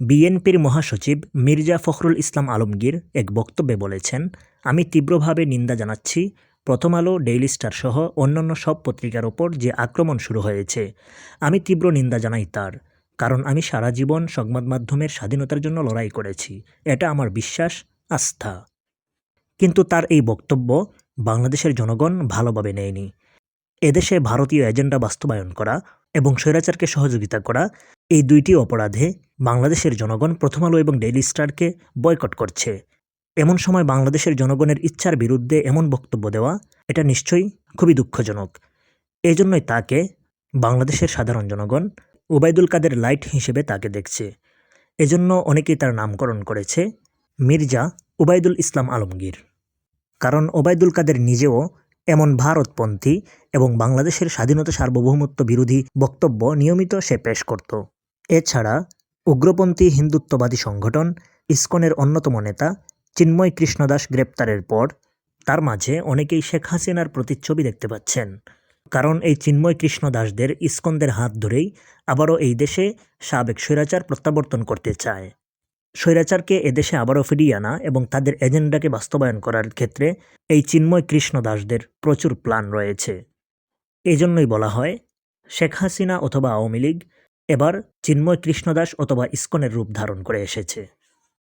বিএনপির মহাসচিব মির্জা ফখরুল ইসলাম আলমগীর এক বক্তব্যে বলেছেন, আমি তীব্রভাবে নিন্দা জানাচ্ছি। প্রথম আলো, ডেইলি স্টার সহ অন্যান্য সব পত্রিকার ওপর যে আক্রমণ শুরু হয়েছে, আমি তীব্র নিন্দা জানাই তার। কারণ আমি সারা জীবন সংবাদ মাধ্যমের স্বাধীনতার জন্য লড়াই করেছি। এটা আমার বিশ্বাস, আস্থা। কিন্তু তার এই বক্তব্য বাংলাদেশের জনগণ ভালোভাবে নেয়নি। এদেশে ভারতীয় এজেন্ডা বাস্তবায়ন করা এবং স্বৈরাচারকে সহযোগিতা করা এই দুইটি অপরাধে বাংলাদেশের জনগণ প্রথম আলো এবং ডেইলি স্টারকে বয়কট করছে। এমন সময় বাংলাদেশের জনগণের ইচ্ছার বিরুদ্ধে এমন বক্তব্য দেওয়া, এটা নিশ্চয়ই খুবই দুঃখজনক। এই জন্যই তাকে বাংলাদেশের সাধারণ জনগণ ওবায়দুল কাদের লাইট হিসেবে তাকে দেখছে। এজন্য অনেকেই তার নামকরণ করেছে মির্জা ওবায়দুল ইসলাম আলমগীর। কারণ ওবায়দুল কাদের নিজেও এমন ভারতপন্থী এবং বাংলাদেশের স্বাধীনতা সার্বভৌমত্ব বিরোধী বক্তব্য নিয়মিত সে পেশ করত। এছাড়া উগ্রপন্থী হিন্দুত্ববাদী সংগঠন ইসকনের অন্যতম নেতা চিন্ময় কৃষ্ণদাস গ্রেপ্তারের পর তার মাঝে অনেকেই শেখ হাসিনার প্রতিচ্ছবি দেখতে পাচ্ছেন। কারণ এই চিন্ময় কৃষ্ণ দাসদের ইসকনদের হাত ধরেই আবারও এই দেশে সাবেক স্বৈরাচার প্রত্যাবর্তন করতে চায়। স্বৈরাচারকে এদেশে আবারও ফিরিয়ে আনা এবং তাদের এজেন্ডাকে বাস্তবায়ন করার ক্ষেত্রে এই চিন্ময় কৃষ্ণ দাসদের প্রচুর প্ল্যান রয়েছে। এই জন্যই বলা হয়, শেখ হাসিনা অথবা আওয়ামী লীগ এবার চিন্ময় কৃষ্ণদাস অথবা ইস্কনের রূপ ধারণ করে এসেছে।